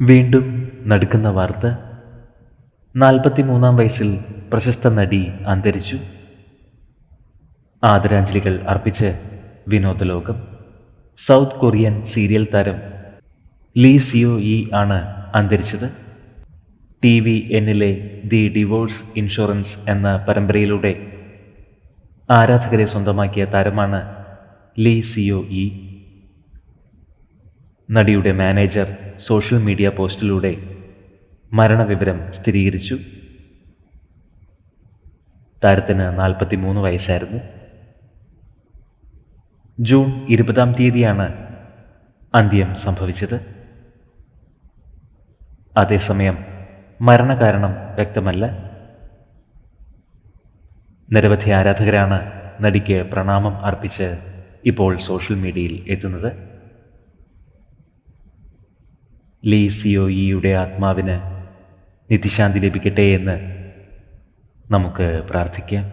വീണ്ടും നടുക്കുന്ന വാർത്ത. നാൽപ്പത്തിമൂന്നാം വയസ്സിൽ പ്രശസ്ത നടി അന്തരിച്ചു. ആദരാഞ്ജലികൾ അർപ്പിച്ച് വിനോദലോകം. സൗത്ത് കൊറിയൻ സീരിയൽ താരം ലീ സിയോ ഇ ആണ് അന്തരിച്ചത്. ടി വി എന്നിലെ ദി ഡിവോഴ്സ് ഇൻഷുറൻസ് എന്ന പരമ്പരയിലൂടെ ആരാധകരെ സ്വന്തമാക്കിയ താരമാണ് ലീ സിയോ ഇ നടിയുടെ മാനേജർ സോഷ്യൽ മീഡിയ പോസ്റ്റിലൂടെ മരണവിവരം സ്ഥിരീകരിച്ചു. താരത്തിന് നാൽപ്പത്തി മൂന്ന് വയസ്സായിരുന്നു. ജൂൺ ഇരുപതാം തീയതിയാണ് അന്ത്യം സംഭവിച്ചത്. അതേസമയം മരണകാരണം വ്യക്തമല്ല. നിരവധി ആരാധകരാണ് നടിക്ക് പ്രണാമം അർപ്പിച്ച് ഇപ്പോൾ സോഷ്യൽ മീഡിയയിൽ എത്തുന്നത്. ലീ സിയോയിയുടെ ആത്മാവിന് നിത്യശാന്തി ലഭിക്കട്ടെ എന്ന് നമുക്ക് പ്രാർത്ഥിക്കാം.